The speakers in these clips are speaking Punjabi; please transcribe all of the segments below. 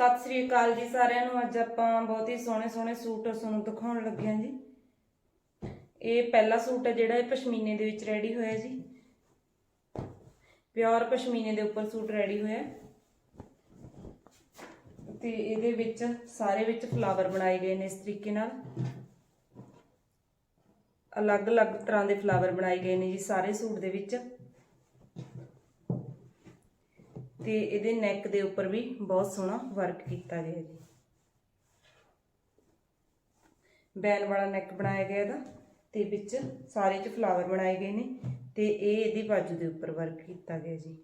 ਸਤਿ ਸ੍ਰੀ ਅਕਾਲ ਜੀ ਸਾਰਿਆਂ ਨੂੰ। ਅੱਜ ਆਪਾਂ ਬਹੁਤ ਹੀ ਸੋਹਣੇ ਸੋਹਣੇ ਸੂਟ ਤੁਹਾਨੂੰ ਦਿਖਾਉਣ ਲੱਗੇ ਹਾਂ ਜੀ। ਇਹ ਪਹਿਲਾ ਸੂਟ ਹੈ ਜਿਹੜਾ ਇਹ ਪਸ਼ਮੀਨੇ ਦੇ ਵਿੱਚ ਰੈਡੀ ਹੋਇਆ ਜੀ। ਪਿਓਰ ਪਸ਼ਮੀਨੇ ਦੇ ਉੱਪਰ ਸੂਟ ਰੈਡੀ ਹੋਇਆ ਤੇ ਇਹਦੇ ਵਿੱਚ ਸਾਰੇ ਵਿੱਚ ਫਲਾਵਰ ਬਣਾਏ ਗਏ ਨੇ ਇਸ ਤਰੀਕੇ ਨਾਲ। ਅਲੱਗ-ਅਲੱਗ ਤਰ੍ਹਾਂ ਦੇ ਫਲਾਵਰ ਬਣਾਏ ਗਏ ਨੇ ਜੀ ਸਾਰੇ ਸੂਟ ਦੇ ਵਿੱਚ। ਤੇ ਇਹਦੇ ਨੈਕ ਦੇ ਉੱਪਰ ਵੀ ਬਹੁਤ ਸੋਹਣਾ ਵਰਕ ਕੀਤਾ ਗਿਆ ਜੀ ਬੈਨ ਵਾਲਾ ਨੈਕ ਬਣਾਇਆ ਗਿਆ ਇਹਦਾ ਤੇ ਵਿੱਚ ਸਾਰੇ ਚ ਫਲਾਵਰ ਬਣਾਏ ਗਏ ਨੇ ਤੇ ਇਹ ਇਹਦੀ ਬਾਜੂ ਦੇ ਉੱਪਰ ਵਰਕ ਕੀਤਾ ਗਿਆ ਜੀ।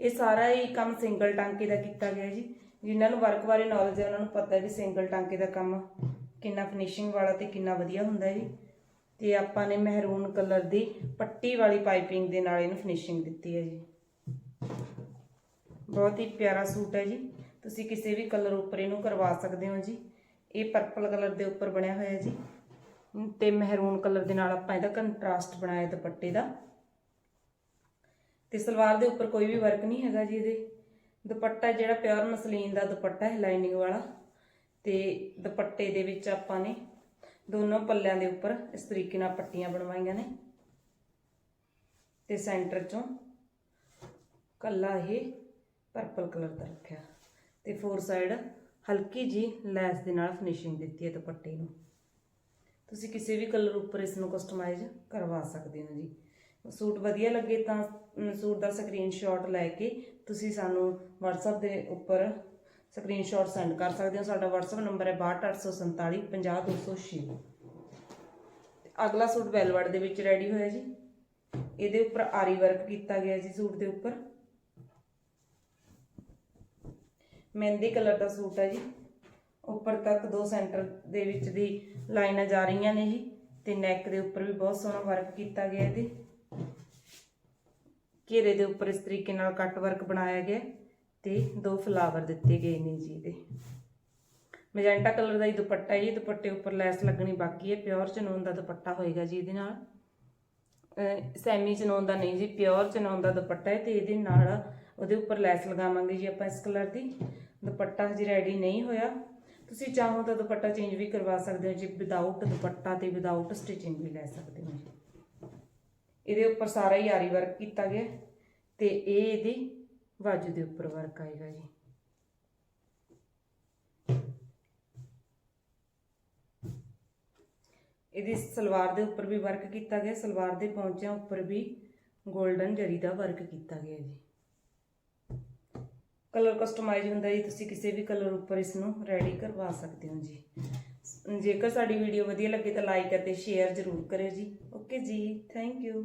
ਇਹ ਸਾਰਾ ਹੀ ਕੰਮ ਸਿੰਗਲ ਟਾਂਕੇ ਦਾ ਕੀਤਾ ਗਿਆ ਜੀ। ਜਿਨ੍ਹਾਂ ਨੂੰ ਵਰਕ ਬਾਰੇ ਨੌਲੇਜ ਹੈ, ਉਹਨਾਂ ਨੂੰ ਪਤਾ ਹੈ ਵੀ ਸਿੰਗਲ ਟਾਂਕੇ ਦਾ ਕੰਮ ਕਿੰਨਾ ਫਿਨਿਸ਼ਿੰਗ ਵਾਲਾ ਤੇ ਕਿੰਨਾ ਵਧੀਆ ਹੁੰਦਾ ਹੈ ਜੀ। ਤੇ ਆਪਾਂ ਨੇ ਮਹਿਰੂਨ ਕਲਰ ਦੀ ਪੱਟੀ ਵਾਲੀ ਪਾਈਪਿੰਗ ਦੇ ਨਾਲ ਇਹਨੂੰ ਫਿਨਿਸ਼ਿੰਗ ਦਿੱਤੀ ਹੈ ਜੀ। ਬਹੁਤ ਹੀ ਪਿਆਰਾ ਸੂਟ ਹੈ ਜੀ। ਤੁਸੀਂ ਕਿਸੇ ਵੀ ਕਲਰ ਉੱਪਰ ਇਹਨੂੰ ਕਰਵਾ ਸਕਦੇ ਹੋ ਜੀ। ਇਹ ਪਰਪਲ ਕਲਰ ਦੇ ਉੱਪਰ ਬਣਿਆ ਹੋਇਆ ਜੀ। ਤੇ ਮਹਿਰੂਨ ਕਲਰ ਦੇ ਨਾਲ ਆਪਾਂ ਇਹਦਾ ਕੰਟਰਾਸਟ ਬਣਾਇਆ ਦੁਪੱਟੇ ਦਾ। ਤੇ ਸਲਵਾਰ ਦੇ ਉੱਪਰ ਕੋਈ ਵੀ ਵਰਕ ਨਹੀਂ ਹੈਗਾ ਜੀ ਇਹਦੇ। ਦੁਪੱਟਾ ਜਿਹੜਾ ਪਿਓਰ ਮਸਲੀਨ ਦਾ ਦੁਪੱਟਾ ਹੈ ਲਾਈਨਿੰਗ ਵਾਲਾ। ਤੇ ਦੁਪੱਟੇ ਦੇ ਵਿੱਚ ਆਪਾਂ ਨੇ ਦੋਨੋਂ ਪੱਲਿਆਂ ਦੇ ਉੱਪਰ ਇਸ ਤਰੀਕੇ ਨਾਲ ਪੱਟੀਆਂ ਬਣਵਾਈਆਂ ਨੇ। ਤੇ ਸੈਂਟਰ ਚੋਂ ਕੱਲਾ ਇਹ ਪਰਪਲ ਕਲਰ ਦਾ ਰੱਖਿਆ। ਤੇ ਫੋਰ ਸਾਈਡ ਹਲਕੀ ਜੀ ਲੈਸ ਦੇ ਨਾਲ ਫਿਨਿਸ਼ਿੰਗ ਦਿੱਤੀ ਹੈ ਦੁਪੱਟੇ ਨੂੰ। ਤੁਸੀਂ ਕਿਸੇ ਵੀ ਕਲਰ ਉੱਪਰ ਇਸ ਨੂੰ ਕਸਟਮਾਈਜ਼ ਕਰਵਾ ਸਕਦੇ ਹੋ ਜੀ। ਸੂਟ ਵਧੀਆ ਲੱਗੇ ਤਾਂ ਸੂਟ ਦਾ ਸਕਰੀਨਸ਼ਾਟ ਲੈ ਕੇ ਤੁਸੀਂ ਸਾਨੂੰ WhatsApp ਦੇ ਉੱਪਰ ਸਕਰੀਨਸ਼ਾਟ ਸੈਂਡ ਕਰ ਸਕਦੇ ਹੋ। ਸਾਡਾ WhatsApp ਨੰਬਰ ਹੈ 62847 50206 ਤੇ ਅਗਲਾ ਸੂਟ ਵੈਲਵਟ ਦੇ ਵਿੱਚ ਰੈਡੀ ਹੋਇਆ ਜੀ। ਇਹਦੇ ਉੱਪਰ ਆਰੀ ਵਰਕ ਕੀਤਾ ਗਿਆ ਜੀ ਸੂਟ ਦੇ ਉੱਪਰ। ਮਹਿੰਦੀ ਕਲਰ ਦਾ ਸੂਟ ਹੈ ਜੀ। ਉੱਪਰ ਤੱਕ ਦੋ ਸੈਂਟਰ ਦੇ ਵਿੱਚ ਦੀ ਲਾਈਨਾਂ ਜਾ ਰਹੀਆਂ ਨੇ ਜੀ ਤੇ ਨੈਕ ਦੇ ਉੱਪਰ ਵੀ ਬਹੁਤ ਸੋਹਣਾ ਵਰਕ ਕੀਤਾ ਗਿਆ ਇਹਦੇ। ਘੇਰੇ ਦੇ ਉੱਪਰ ਇਸ ਤਰੀਕੇ ਨਾਲ ਕੱਟ ਵਰਕ ਬਣਾਇਆ ਗਿਆ ਤੇ ਦੋ ਫਲਾਵਰ ਦਿੱਤੇ ਗਏ ਨੇ ਜੀ ਇਹਦੇ। ਮੈਜੈਂਟਾ ਕਲਰ ਦਾ ਹੀ ਦੁਪੱਟਾ ਹੈ ਜੀ, ਦੁਪੱਟੇ ਉੱਪਰ ਲੈਸ ਲੱਗਣੀ ਬਾਕੀ ਹੈ ਪਿਓਰ ਚਨੋਨ ਦਾ ਦੁਪੱਟਾ ਹੋਏਗਾ ਜੀ ਇਹਦੇ ਨਾਲ। ਸੈਮੀ ਚਨੋਨ ਦਾ ਨਹੀਂ ਜੀ ਪਿਓਰ ਚਨੋਨ ਦਾ ਦੁਪੱਟਾ ਹੈ ਤੇ ਇਹਦੇ ਨਾਲ ਉਹਦੇ ਉੱਪਰ ਲੈਸ ਲਗਾਵਾਂਗੇ ਜੀ ਆਪਾਂ ਇਸ ਕਲਰ ਦੀ। ਦੁਪੱਟਾ ਹਜੇ ਰੈਡੀ ਨਹੀਂ ਹੋਇਆ। ਤੁਸੀਂ ਚਾਹੋ ਤਾਂ ਦੁਪੱਟਾ ਚੇਂਜ ਵੀ ਕਰਵਾ ਸਕਦੇ ਹੋ ਜੀ। ਵਿਦਆਊਟ ਦੁਪੱਟਾ ਤੇ ਵਿਦਆਊਟ ਸਟਿਚਿੰਗ ਵੀ ਲੈ ਸਕਦੇ ਹੋ ਜੀ। ਇਹਦੇ ਉੱਪਰ ਸਾਰਾ ਹੀ ਆਰੀ ਵਰਕ ਕੀਤਾ ਗਿਆ ਤੇ ਇਹ ਇਹਦੀ ਵਾਜੂ ਦੇ ਉੱਪਰ ਵਰਕ ਆਏਗਾ ਜੀ। ਇਹਦੀ ਸਲਵਾਰ ਦੇ ਉੱਪਰ ਵੀ ਵਰਕ ਕੀਤਾ ਗਿਆ। ਸਲਵਾਰ ਦੇ ਪੌਂਚਿਆਂ ਉੱਪਰ ਵੀ 골ਡਨ ਜਰੀ ਦਾ ਵਰਕ ਕੀਤਾ ਗਿਆ ਜੀ। ਕਲਰ ਕਸਟਮਾਈਜ਼ ਹੁੰਦਾ ਜੀ, ਤੁਸੀਂ ਕਿਸੇ ਵੀ ਕਲਰ ਉੱਪਰ ਇਸ ਨੂੰ ਰੈਡੀ ਕਰਵਾ ਸਕਦੇ ਹੋ ਜੀ। ਜੇਕਰ ਸਾਡੀ ਵੀਡੀਓ ਵਧੀਆ ਲੱਗੇ ਤਾਂ ਲਾਈਕ ਅਤੇ ਸ਼ੇਅਰ ਜ਼ਰੂਰ ਕਰਿਓ ਜੀ। ਓਕੇ ਜੀ ਥੈਂਕ ਯੂ